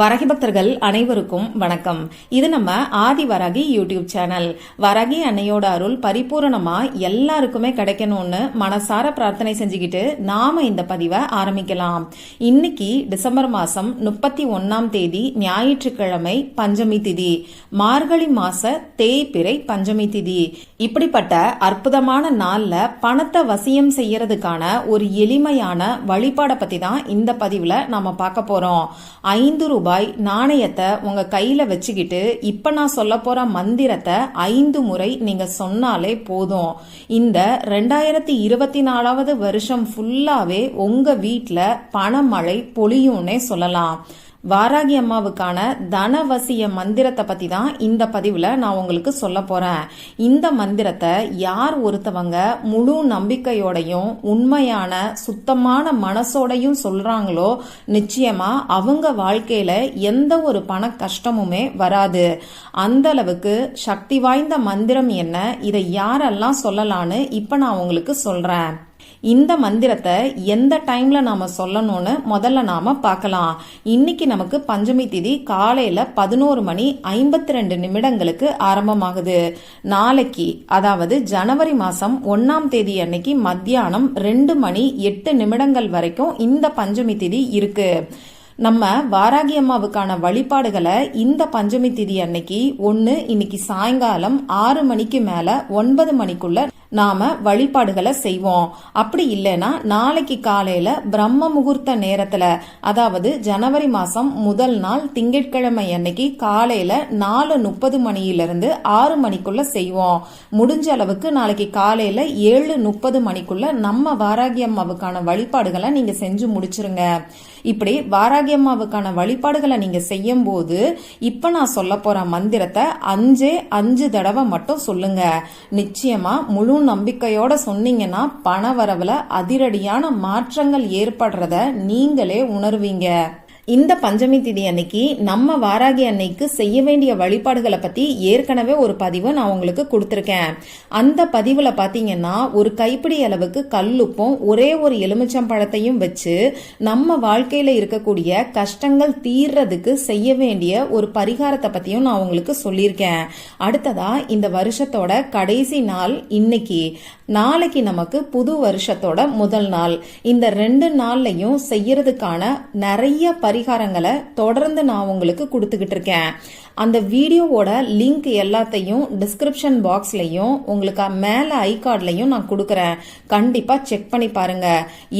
வரகி பக்தர்கள் அனைவருக்கும் வணக்கம். இது நம்ம ஆதி வரகி யூடியூப் சேனல். வரகி அன்னையோட அருள் பரிபூரணமா எல்லாருக்குமே கிடைக்கணும்னு மனசார பிரார்த்தனை செஞ்சுக்கிட்டு நாம இந்த பதிவை ஆரம்பிக்கலாம். இன்னைக்கு டிசம்பர் மாசம் முப்பத்தி ஒன்னாம் தேதி ஞாயிற்றுக்கிழமை பஞ்சமி திதி. மார்கழி மாச தேய்பிறை பஞ்சமி திதி. இப்படிப்பட்ட அற்புதமான நாள்ல பணத்தை வசியம் செய்யறதுக்கான ஒரு எளிமையான வழிபாடை பத்தி தான் இந்த பதிவுல நாம பார்க்க போறோம். ஐந்து ரூபாய் நாணயத்தை உங்க கையில வச்சுக்கிட்டு இப்ப நான் சொல்ல போற மந்திரத்தை ஐந்து முறை நீங்க சொன்னாலே போதும். இந்த ரெண்டாயிரத்தி இருபத்தி நாலாவது வருஷம் ஃபுல்லாவே உங்க வீட்டில் பணமழை பொழியும்னே சொல்லலாம். வாராகி அம்மாவுக்கான தனவசிய மந்திரத்தை பத்தி தான் இந்த பதிவுல நான் உங்களுக்கு சொல்ல போறேன். இந்த மந்திரத்தை யார் ஒருத்தவங்க முழு நம்பிக்கையோடையும் உண்மையான சுத்தமான மனசோடையும் சொல்றாங்களோ நிச்சயமா அவங்க வாழ்க்கையில எந்த ஒரு பண கஷ்டமுமே வராது. அந்த அளவுக்கு சக்தி வாய்ந்த மந்திரம் என்ன? இதை யாரெல்லாம் சொல்லலான்னு இப்ப நான் உங்களுக்கு சொல்றேன். இந்த மந்திரத்தை எந்த டைம்ல நாம சொல்லணும்னு முதல்ல நாம பார்க்கலாம். இன்னைக்கு நமக்கு பஞ்சமி திதி காலையில பதினோரு மணி ஐம்பத்தி ரெண்டு நிமிடங்களுக்கு ஆரம்பமாகுது. நாளைக்கு அதாவது ஜனவரி மாசம் ஒன்னாம் தேதி அன்னைக்கு மத்தியானம் ரெண்டு மணி எட்டு நிமிடங்கள் வரைக்கும் இந்த பஞ்சமி திதி இருக்கு. நம்ம வாராகி அம்மாவுக்கான வழிபாடுகளை இந்த பஞ்சமி திதி அன்னைக்கு ஒன்று இன்னைக்கு சாயங்காலம் ஆறு மணிக்கு மேல ஒன்பது மணிக்குள்ள நாம வழிபாடுகளை செய்வோம். அப்படி இல்லைன்னா நாளைக்கு காலையில பிரம்ம முகூர்த்த நேரத்துல அதாவது ஜனவரி மாசம் முதல் நாள் திங்கட்கிழமை அன்னைக்கு காலையில நாலு முப்பது மணியிலிருந்து ஆறு மணிக்குள்ள செய்வோம். முடிஞ்ச அளவுக்கு நாளைக்கு காலையில ஏழு முப்பது மணிக்குள்ள நம்ம வாராகி அம்மாவுக்கான வழிபாடுகளை நீங்க செஞ்சு முடிச்சிருங்க. இப்படி வாராகி அம்மாவுக்கான வழிபாடுகளை நீங்க செய்யும் போது இப்ப நான் சொல்ல போற மந்திரத்தை அஞ்சே அஞ்சு தடவை மட்டும் சொல்லுங்க. நிச்சயமா முழு நம்பிக்கையோட சொன்னீங்கன்னா பண வரவுல அதிரடியான மாற்றங்கள் ஏற்படுறத நீங்களே உணர்வீங்க. இந்த பஞ்சமி திதி அன்னைக்கு நம்ம வாராகி அன்னைக்கு செய்ய வேண்டிய வழிபாடுகளை பத்தி ஏற்கனவே ஒரு பதிவு நான் உங்களுக்கு கொடுத்துருக்கேன். அந்த பதிவுல பாத்தீங்கன்னா ஒரு கைப்பிடி அளவுக்கு கல்லுப்பும் ஒரே ஒரு எலுமிச்சம் பழத்தையும் வச்சு நம்ம வாழ்க்கையில இருக்கக்கூடிய கஷ்டங்கள் தீர்றதுக்கு செய்ய வேண்டிய ஒரு பரிகாரத்தை பத்தியும் நான் உங்களுக்கு சொல்லியிருக்கேன். அடுத்ததா இந்த வருஷத்தோட கடைசி நாள் இன்னைக்கு. நாளைக்கு நமக்கு புது வருஷத்தோட முதல் நாள். இந்த ரெண்டு நாள்லையும் செய்யறதுக்கான நிறைய பரி பரிகாரங்களை தொடர்ந்து நான் உங்களுக்கு கொடுத்துக்கிட்டு இருக்கேன். அந்த வீடியோவோட லிங்க் எல்லாத்தையும் டிஸ்கிரிப்ஷன் பாக்ஸ்லையும் உங்களுக்கு மேல ஐ நான் கொடுக்குறேன். கண்டிப்பா செக் பண்ணி பாருங்க.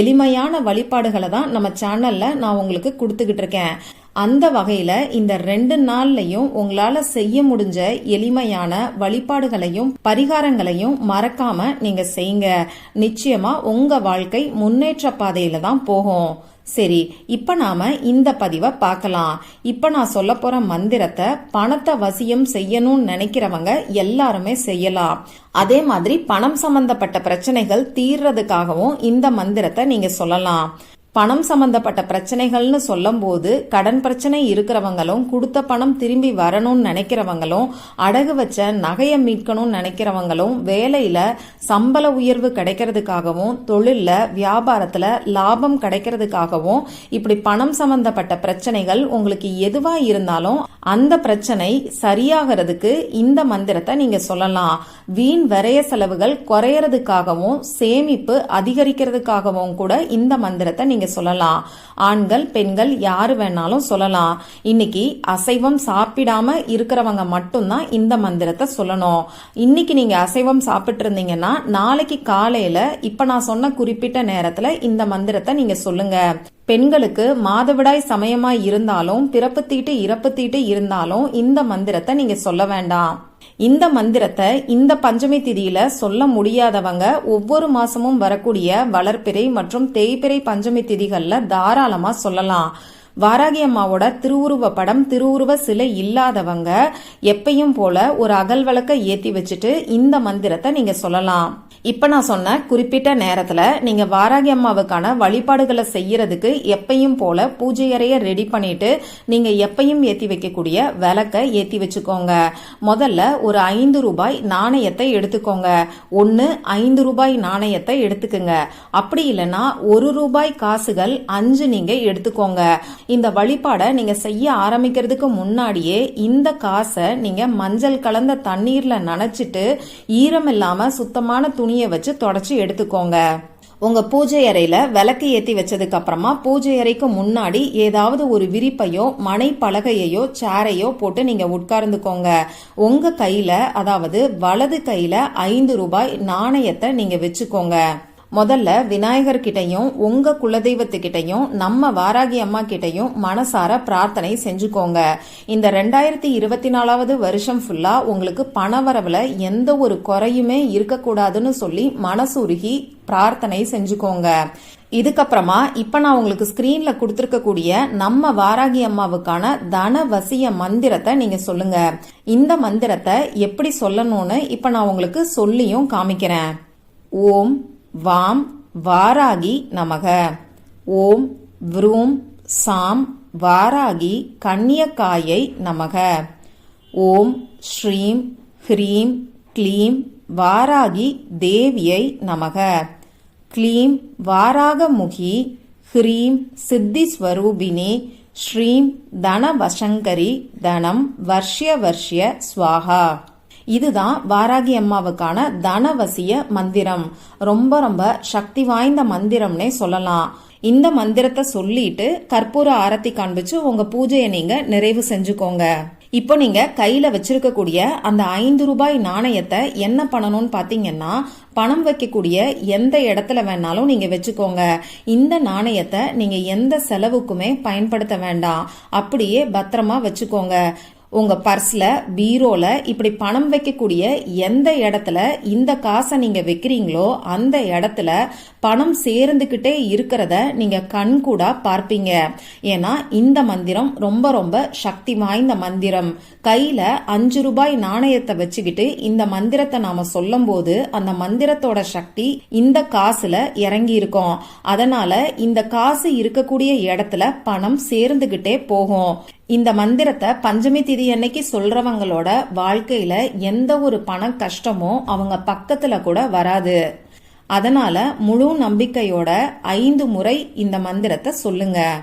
எளிமையான வழிபாடுகளை தான் நம்ம சேனல்ல நான் உங்களுக்கு கொடுத்துக்கிட்டு இருக்கேன். அந்த வகையில இந்த ரெண்டு நாள்லையும் உங்களால செய்ய முடிஞ்ச எளிமையான வழிபாடுகளையும் பரிகாரங்களையும் மறக்காம நீங்க செய்யுங்க. நிச்சயமா உங்க வாழ்க்கை முன்னேற்ற பாதையில தான் போகும். சரி இப்ப நாம இந்த பதிவை பார்க்கலாம். இப்ப நான் சொல்ல போற மந்திரத்தை பணத்தை வசியம் செய்யணும்னு நினைக்கிறவங்க எல்லாருமே செய்யலாம். அதே மாதிரி பணம் சம்பந்தப்பட்ட பிரச்சனைகள் தீர்றதுக்காகவும் இந்த மந்திரத்தை நீங்க சொல்லலாம். பணம் சம்பந்தப்பட்ட பிரச்சனைகள்னு சொல்லும் போது கடன் பிரச்சனை இருக்கிறவங்களும் கொடுத்த பணம் திரும்பி வரணும்னு நினைக்கிறவங்களும் அடகு வச்ச நகையை மீட்கணும்னு நினைக்கிறவங்களும் வேலையில சம்பள உயர்வு கிடைக்கிறதுக்காகவும் தொழில்ல வியாபாரத்துல லாபம் கிடைக்கிறதுக்காகவும் இப்படி பணம் சம்பந்தப்பட்ட பிரச்சனைகள் உங்களுக்கு எதுவா இருந்தாலும் அந்த பிரச்சனை சரியாகிறதுக்கு இந்த மந்திரத்தை நீங்க சொல்லலாம். வீண் விரைய செலவுகள் குறையறதுக்காகவும் சேமிப்பு அதிகரிக்கிறதுக்காகவும் கூட இந்த மந்திரத்தை நீங்க சொல்லலாம். ஆண்கள் பெண்கள் யாரு வேணாலும் சொல்லலாம். இன்னைக்கு அசைவம் சாப்பிடாம இருக்கிறவங்க மட்டும்தான் இந்த மந்திரத்தை சொல்லணும். இன்னைக்கு நீங்க அசைவம் சாப்பிட்டு இருந்தீங்கன்னா நாளைக்கு காலையில இப்ப நான் சொன்ன குறிப்பிட்ட நேரத்துல இந்த மந்திரத்தை நீங்க சொல்லுங்க. பெண்களுக்கு மாதவிடாய் சமயமாய் இருந்தாலும் பிறப்பு தீட்டு இறப்பு தீட்டு இருந்தாலும் இந்த மந்திரத்தை நீங்க சொல்ல வேண்டாம். இந்த மந்திரத்தை இந்த பஞ்சமி திதியில சொல்ல முடியாதவங்க ஒவ்வொரு மாசமும் வரக்கூடிய வளர்ப்பிறை மற்றும் தேய்பிறை பஞ்சமி திதிகள்ல தாராளமா சொல்லலாம். வாராகி அம்மாவோட திருவுருவ படம் திருவுருவ சிலை இல்லாதவங்க எப்பையும் போல ஒரு அகல் விளக்க ஏத்தி வச்சுட்டு இந்த மந்திரத்தை நீங்க சொல்லலாம். இப்ப நான் சொன்ன குறிப்பிட்ட நேரத்துல நீங்க வாராகி அம்மாவுக்கான வழிபாடுகளை செய்யறதுக்கு எப்பையும் போல பூஜை அறையை ரெடி பண்ணிட்டு நீங்க எப்பையும் ஏத்தி வைக்கக்கூடிய விளக்க ஏத்தி வச்சுக்கோங்க. முதல்ல ஒரு ஐந்து ரூபாய் நாணயத்தை எடுத்துக்கோங்க. ஒன்னு ஐந்து ரூபாய் நாணயத்தை எடுத்துக்கோங்க. அப்படி இல்லைன்னா ஒரு ரூபாய் காசுகள் அஞ்சு நீங்க எடுத்துக்கோங்க. இந்த வழிபாடை நீங்க செய்ய ஆரம்பிக்கிறதுக்கு முன்னாடியே இந்த காசை நீங்க மஞ்சள் கலந்த தண்ணீர்ல நனைச்சிட்டு ஈரம் இல்லாம சுத்தமான துணியை வச்சு தொடச்சி எடுத்துக்கோங்க. உங்க பூஜை அறையில விளக்கு ஏத்தி வச்சதுக்கு அப்புறமா பூஜை அறைக்கு முன்னாடி ஏதாவது ஒரு விரிப்பையோ மனை பலகையையோ சேரையோ போட்டு நீங்க உட்கார்ந்துக்கோங்க. உங்க கையில அதாவது வலது கையில ஐந்து ரூபாய் நாணயத்தை நீங்க வச்சுக்கோங்க. முதல்ல விநாயகர்கிட்டையும் உங்க குலதெய்வத்துக்கிட்டையும் நம்ம வாராகி அம்மா கிட்டையும் மனசார பிரார்த்தனை செஞ்சுக்கோங்க. இந்த ரெண்டாயிரத்தி இருபத்தி நாலாவது வருஷம் ஃபுல்லா உங்களுக்கு பணவரவுல எந்த ஒரு குறையுமே இருக்கக்கூடாதுன்னு சொல்லி மனசுருகி பிரார்த்தனை செஞ்சுக்கோங்க. இதுக்கப்புறமா இப்ப நான் உங்களுக்கு ஸ்கிரீன்ல கொடுத்துருக்கக்கூடிய நம்ம வாராகி அம்மாவுக்கான தனவசிய மந்திரத்தை நீங்க சொல்லுங்க. இந்த மந்திரத்தை எப்படி சொல்லணும்னு இப்ப நான் உங்களுக்கு சொல்லியும் காமிக்கிறேன். ஓம் வாம் வாராகி நமக. ஓம் வ்ரூம் சாம் வாராகி கன்னியக்காயை நமக. ஓம் ஸ்ரீம் ஹ்ரீம் க்ளீம் வாராகி தேவியை நமக. க்ளீம் வாராகமுகி ஹ்ரீம் சித்திஸ்வரூபிணி ஸ்ரீம் தனவசங்கரி தனம் வர்ஷ்ய வர்ஷ்ய ஸ்வாகா. இதுதான் வாராகி அம்மாவுக்கான தனவசிய மந்திரம். ரொம்ப ரொம்ப சக்தி வாய்ந்த மந்திரம்னே சொல்லலாம். இந்த மந்திரத்தை சொல்லிட்டு கற்பூர ஆரத்தி காண்பிச்சு உங்க பூஜையை நீங்க நிறைவு செஞ்சுக்கோங்க. இப்போ நீங்க கையில வச்சிருக்கக்கூடிய அந்த ஐந்து ரூபாய் நாணயத்தை என்ன பண்ணணும்னு பாத்தீங்கன்னா பணம் வைக்கக்கூடிய எந்த இடத்துல வேணாலும் நீங்க வச்சுக்கோங்க. இந்த நாணயத்தை நீங்க எந்த செலவுக்குமே பயன்படுத்த வேண்டாம். அப்படியே பத்திரமா வச்சுக்கோங்க. உங்க பர்ஸ்ல பீரோல இப்படி பணம் வைக்கக்கூடிய எந்த இடத்துல இந்த காசை நீங்க வைக்கிறீங்களோ அந்த இடத்துல பணம் சேர்ந்துகிட்டே இருக்கிறத நீங்க கண்கூடா பார்ப்பீங்க. ஏன்னா இந்த மந்திரம் ரொம்ப ரொம்ப சக்தி வாய்ந்த மந்திரம். கையில அஞ்சு ரூபாய் நாணயத்தை வச்சுக்கிட்டு இந்த மந்திரத்தை நாம சொல்லும் போது அந்த மந்திரத்தோட சக்தி இந்த காசுல இறங்கி இருக்கும் அதனால இந்த காசு இருக்கக்கூடிய இடத்துல பணம் சேர்ந்துகிட்டே போகும். இந்த மந்திரத்தை பஞ்சமி திதி அன்னைக்கு சொல்றவங்களோட வாழ்க்கையில எந்த ஒரு பண கஷ்டமும் அவங்க பக்கத்துல கூட வராது. அதனால முழு நம்பிக்கையோட ஐந்து முறை இந்த மந்திரத்தை சொல்லுங்க.